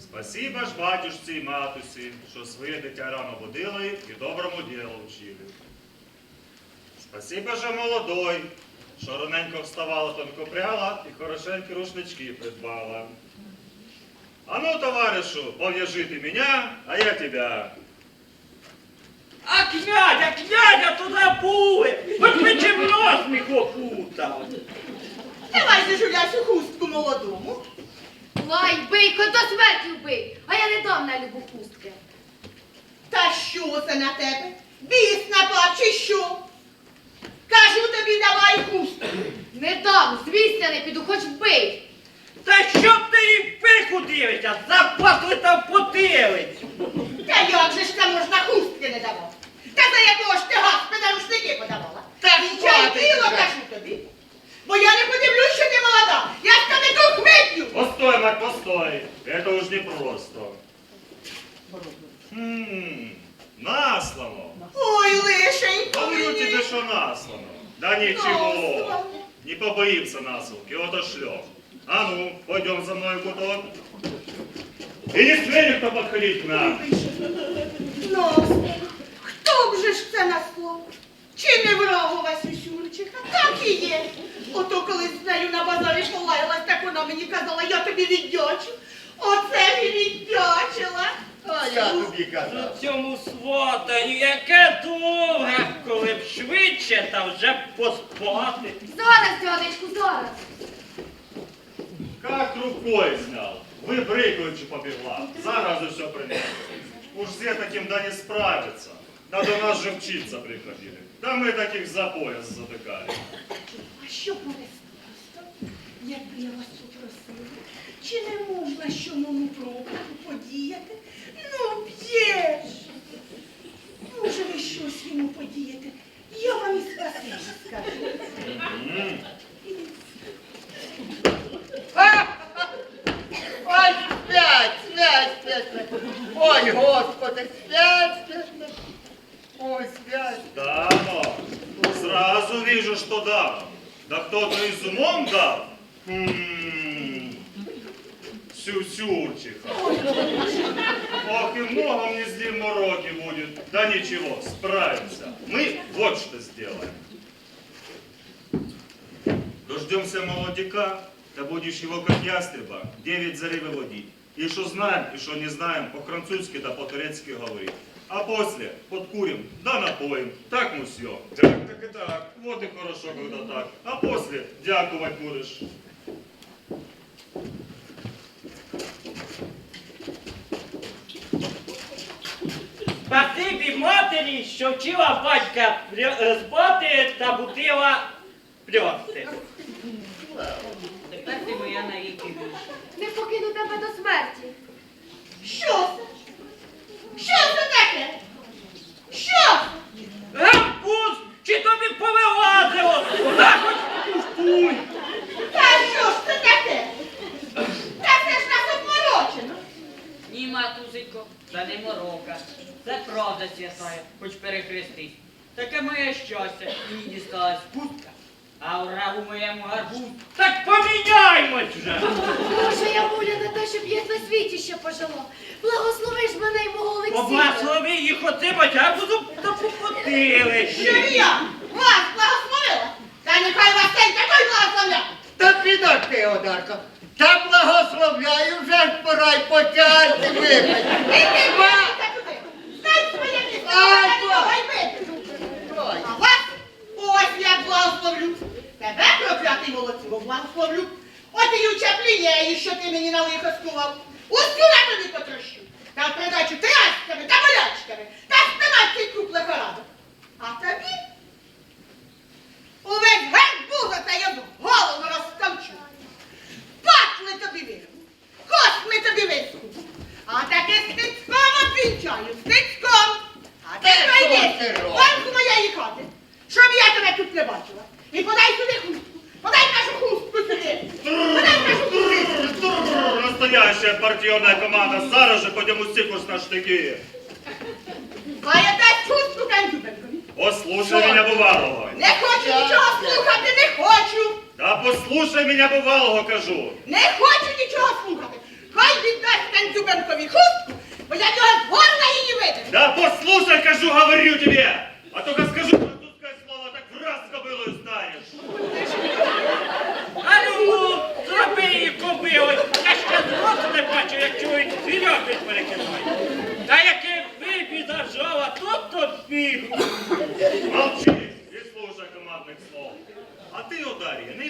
Спасіба ж батюшці і матусі, що своє дитя рано водили і доброму ділу вчили. Спасіба же молодой, що раненько вставала, тонко пряла і хорошенькі рушнички придбала. А ну, товаришу, пов'яжи ти мене, а я тебя. А князя, князя то забули! От ми чим носник опутав. Давай же Жулясю хустку молодому. Лай, бий, хоч до смерті вбий, а я не дам на любу хустки. Та що це на тебе? Біс напав чи що? Кажу тобі, давай хустку. Не дам, з місця не піду, хоч вбий. Та щоб ти їй в пику дивишся, запасли там потилицю. Та як же ж це можна хустки не давати? Та за якого ж ти гаспеда рушники подавала? Та Вінчай хватить тіло, вже. кажу тобі. Бо я не подивлюсь, що ти молода. Я з тебе дух вип'ю. Постой, мать, постой. Не просто. Хм, наслано. Ой, лишенько Говорю тебе, что наслано. Да. Наслано. Не побоимся насылки, отошлем. А ну, пойдем за мной в куток. И не смей кто подходить к нам. Ну, хто б же ж це наслав? Чи не врагова Сюсюрчиха? Так і є. Ото коли з нею на базарі полаялась, так вона мені казала, я тобі віддячу. Оце і віддячила. А я тобі казав. У цьому сватанню яке довге, коли б швидше та вже б поспати. Зараз, дядечку, зараз. Как рукой снял. Вы брыкаючи побегла. Зараз же все принесли. Уж все таким да не справится. Да до нас же вчиться приходили. Да мы таких за пояс затыкали. А що буде староста, якби я вас попросила? Чи не можна що моєму прокладу подіяти? Ну, б'єш! Може ви щось йому подіяти? Я вам і спасибі скажу. М, Ой, спять, спять, спять, спять. Ой, Господи, спять, спять, спять. Ой, спять. Дама. Сразу вижу, что дама. Да кто-то и с умом дал. Много мне с ним мороки будет. Да ничего, справимся. Мы вот что сделаем. Дождемся молодика, да будешь его как ястреба, девять зарей выводить. И что знаем, и что не знаем, по-французски да по-турецки говорить. А после подкурим, да напоим. Так, мусье? Так, так и так. Вот и хорошо, когда так. А после дякувать будешь. Спасибі матері, що вчила батька е, та бутила пльости. Тепер ти моя більше. Не покину тебе до смерті. Що це? Що це таке? Що? Гампус, чи тобі повилазило? На хоч пустуй! Та що ж це таке? Та це ж нас обморочено. Ні, матузико, це не морока. Це правда святая, хоч перехрестись. Таке моє щастя, мені дісталась пустка, а врагу моєму гарбуз. Так поміняймось вже! Боже, я воля на те, щоб я на світі ще пожила. Благослови ж мене й мого Олексія. Поблагослови їх оцим гарбузом та Що я? Вас благословила? Та нехай вас цей такий благословляє. Та підожди, Одарко. Та благословляю, вже ж пора й випити. Я. Ой. А вас ось як благословлю. Тебе, проклятий молодцю, благословлю. От і учаплією, що ти мені на лихо скував. Усю на тобі потрощу. Та придачу трясками та болячками, та спинацький круп лихорадок. А тобі увесь гербу за це я в голову розтовчу. Патли тобі вирву, косми тобі виску. А таки з тицьком обвінчаю, з тицьком. А ти робиш? банку моєї хати, щоб я тебе тут не бачила. І подай сюди хустку, подай нашу хустку сюди. Подай нашу хустку. Настоящая партийная команда. Зараз же пойдем усі курс на штыки. Твоя послушай меня, бывалого. Не хочу нічого слухати, не хочу. Да послушай мене, бувалого кажу. Не хочу нічого слухати. Хай віддасть Танцюбенкові хустку, бо я його з горла її видав. Да послушай, кажу, говорю тебе. А только скажу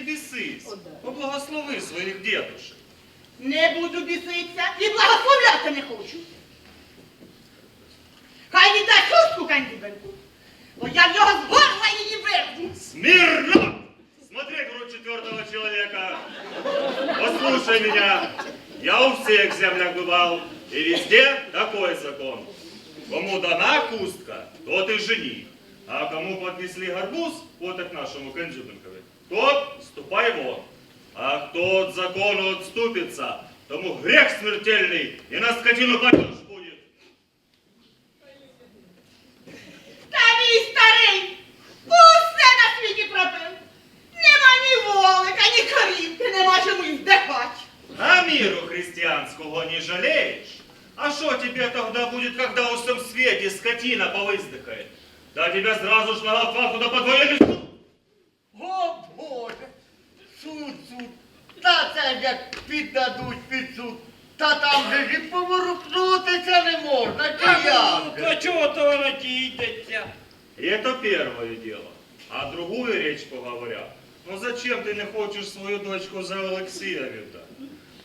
не бесись. Поблагослови своих дедушек. Не буду біситися і благословляти не хочу. Хай віддасть хустку Танцюбенку, бо я в його з горла її вирву. Смирно! Смотри, грудь четвертого человека. Послушай меня. Я у всех землях бывал, и везде такой закон. Кому дана хустка, тот и жених. А кому поднесли гарбуз, вот к нашему Кандзюбенкове, тот ступай вон. А кто от закону отступится, тому грех смертельный, и на скотину падеж будет. Та мій старий усе на світі пропив. Нема ні волика, ні корівки, нема чому й вдихать. А миру христианского не жалеешь? А что тебе тогда будет, когда у всем свете скотина повыздыхает? Да тебя сразу ж на лопату да подвоили суд. О, Боже! Суд, суд! Та це ж як піддадуть під суд. Та там же ж і поворухнутися не можна, чи А ну, як? то чого то воно дійдеться? И это первое дело. А другую речь поговоря. Ну зачем ты не хочешь свою дочку за Алексея віддати?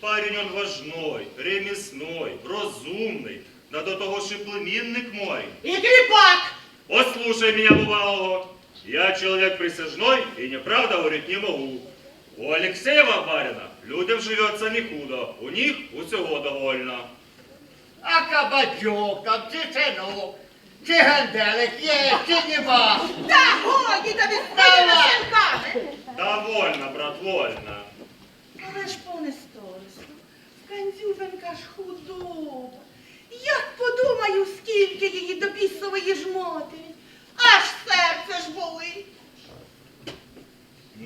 Парень он важной, ремесной, розумный, да до того ж і племінник мой. І кріпак. Послушай меня, бывалого. Я человек присяжной и неправда говорить не могу. У Алексеева барина людям живется не худо, у них усього довольно. А кабачок там, чи синок, чи генделик є, чи нема. Та годі тобі з Давай. своїми. Довольно, брат, вольно. Але ж повне старость. Кандзюбенка ж худоба. Як подумаю, скільки її до бісової ж матері. Аж серце ж болить.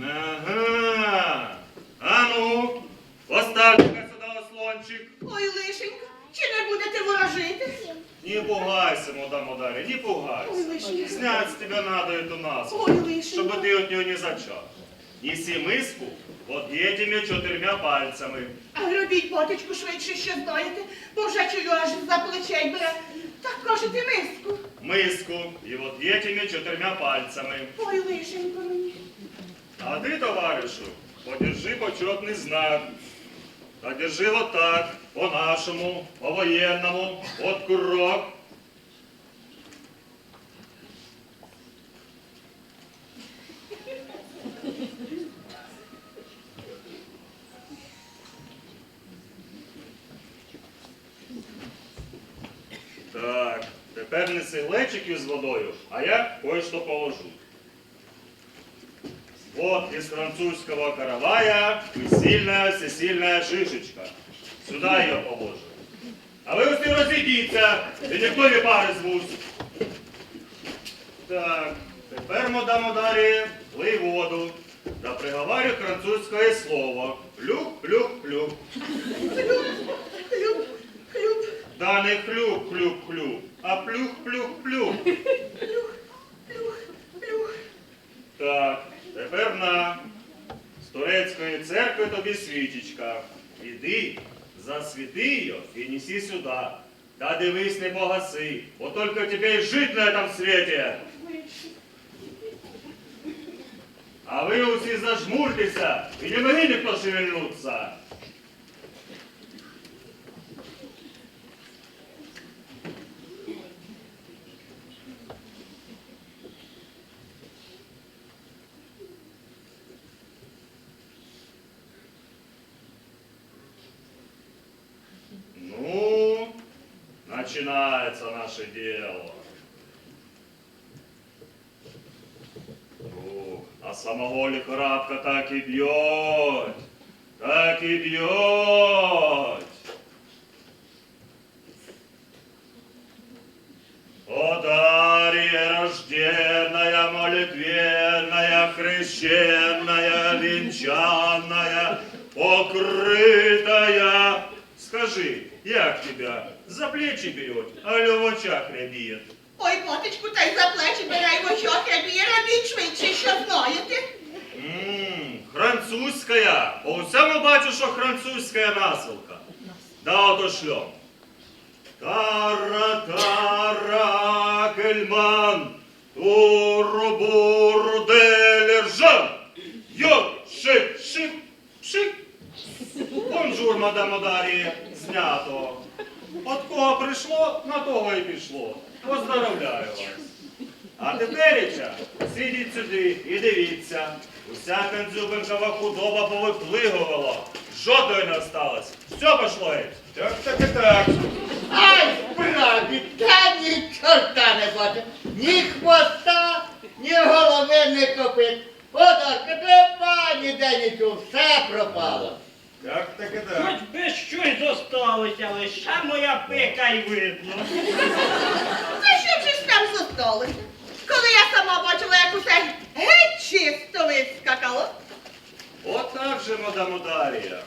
Ага. А ну, поставь-ка сюда ослончик. Ой, лишенька, чи не будете ворожити? Не пугайся, мадам Удари, не Ой, пугайся. лишенька. Снять с тебя надо эту насмерть, Ой, лишенька. чтобы ты от нее не зачал. Неси миску вот этими четырьмя пальцами. А робіть потичку швидше, що знаєте, бо вже чую аж за плечей бере. Так кажете миску. Миску и вот этими четырьмя пальцами. Ой, лишенько мені. А ты, товаришу, подержи почетный знак. Да держи вот так, по-нашему, по-военному, от курок. Французского каравая сильная всесильная шишечка. Сюда ее положу. А вы успели разъедиться, и никто не пари звусь. Так, тепер, мадам Ударі, лий воду. Да приговарю французьке слово. Плюк, плюк, плюк. Хлюп, хлюп, хлюп, Да не хлюк, хлюк, хлюк, а плюх, плюх, плюх. плюх, плюх, плюх. Так, тепер на турецької церкви тобі свічечка. Іди, засвіти її і неси сюди. Та дивись, не погаси, бо тільки тебе й жить на этом світі. А ви усі зажмуртеся і не могли ніхто шевельнуться. Начинается наше дело. Ух, а самого лихорадка так и бьет, так и бьет. О, Дарья, рожденная молитвенная, хрещенная, венчанная, покрытая. Скажи, як тебя за плечи берет, а в очах рябіє? Ой, батечку, та й за плечі бере й в очах, і робіть швидше, що знаєте. Ммм, французская. По всьому бачу, що французская насилка. Да, ото шльом. Тара-тара, кельман, туру-буру, делержан. Йо, шик, шик, шик. Бонжур, мадам Одарі, знято. От кого прийшло, на того і пішло. Поздравляю вас. А тепереча, сидіть сюди і дивіться. Уся Кандзюбинкова худоба повиплигувала. Жодної не осталось. Все пошло геть. Так, так і так. Ай, справді, та ні чорта не бачу. Ні хвоста, ні голови, ні копит. Отак, нема ніде нічого, все пропало. Так, так і Хоч би щось зосталося, лише моя пика й видно. Та що ж там зосталося? Коли я сама бачила, як усе геть чисто вискакало. От так же, мадам Ударія.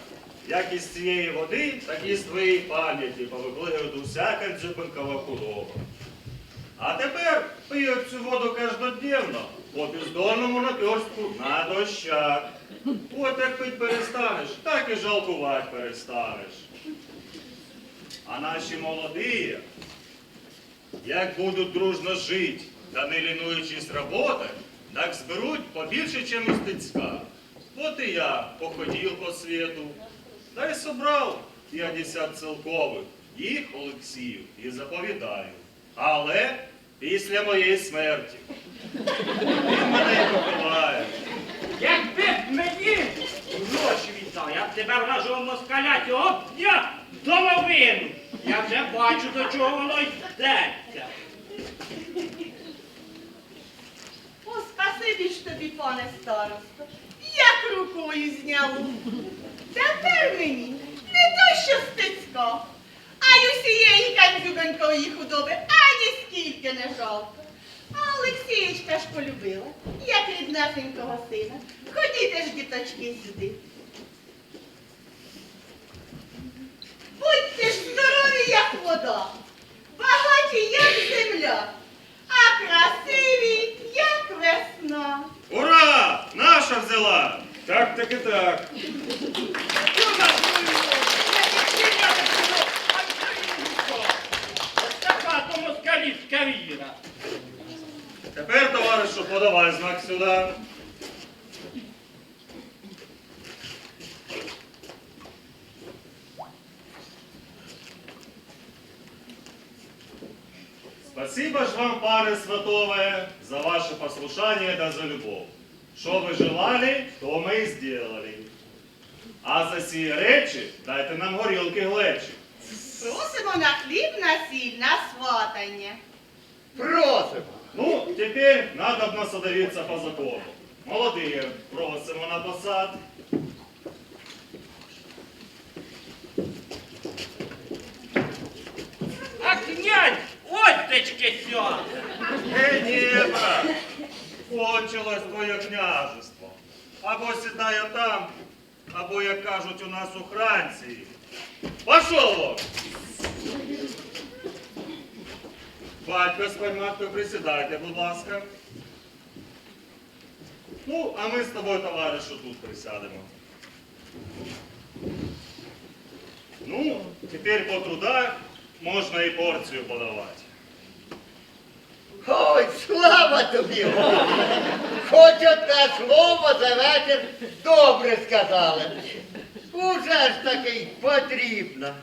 Як із цієї води, так і з твоєї пам'яті повиплигує уся Кандзюбинкова худоба. А тепер пий цю воду кожнодневно, по бездонному наперстку на дощах. От як пить перестанеш, так і жалкувати перестанеш. А наші молоді, як будуть дружно жити та не лінуючись роботи, так зберуть побільше, чим мистецька. От і я походив по світу, та й собрав 50 цілкових, їх Олексію і заповідаю. Але після моєї смерті. Він мене поховає. Якби б мені гроші віддав, я б тебе вражав москаля цього дня домовину. Я вже бачу, до чого воно йдеться. О, спасибі ж тобі, пане старосто, як рукою зняло. Тепер мені не то, що стецько, а й усієї кандзюбенкової худоби ані скільки не жалко. А Олексієчка ж полюбила, як ріднесенького сина. Ходіте ж, діточки, сюди. Будьте ж здорові, як вода, багаті, як земля, а красиві, як весна. Ура! Наша взяла! Так, так і так. Чума твою, я відчиня не було, а що Ось така то віра. Тепер, товаришу, подавай знак сюди. Спасибо ж вам, пане святове, за ваше послушание да за любовь. Что вы желали, то мы и сделали. А за сії речі дайте нам горілки глечі. Просимо на хліб, на сіль, на сватання. Теперь надо насадовиться по закону. Молодые, просимо на посад. А князь, течки сьо. Е, ні, брат, кончилось твоє княжество. Або сідає там, або, як кажуть у нас у Франції. Пошов! Батько з пальматкою присідайте, будь ласка. Ну, а ми з тобою, товаришу, тут присядемо. Ну, тепер по трудах можна і порцію подавати. Ой, слава тобі! Хоч одне слово за вечір добре сказали. Уже ж таки потрібно.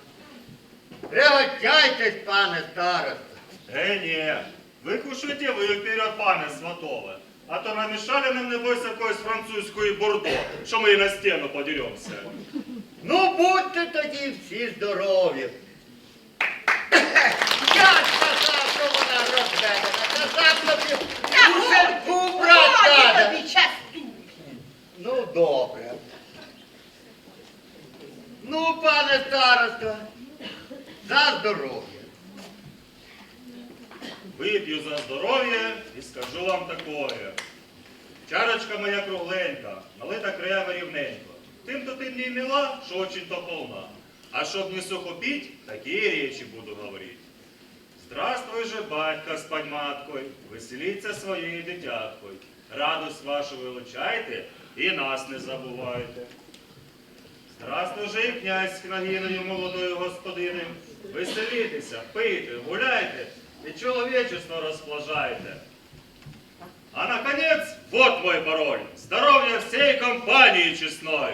Пригощайтесь, пане староста. Э, не, вы кушайте вы вперед, пане сватове. А то намешали нам, небось, якоїсь французької бурдо, що ми і на стіну подеремося. Ну, будьте тоді всі здорові. Я ж казав, що вона розведена. Казав тобі, Та у годі, брат годі каже. тобі часту. Ну, добре. Ну, пане старосто, за здоров'я. Вип'ю за здоров'я і скажу вам такое. Чарочка моя кругленька, налита криво рівненько. Тим-то ти мені мила, що очень то полна. А щоб не сухопить, такі речі буду говорить. Здравствуй же, батька з паньматкою, веселіться своєю дитяткою. Радость вашу вилучайте і нас не забувайте. Здравствуй же і князь з княгиною молодою господиною. Веселітеся, пийте, гуляйте і человечество расположаете. А наконец, вот мой пароль. Здоровья всей компании честной.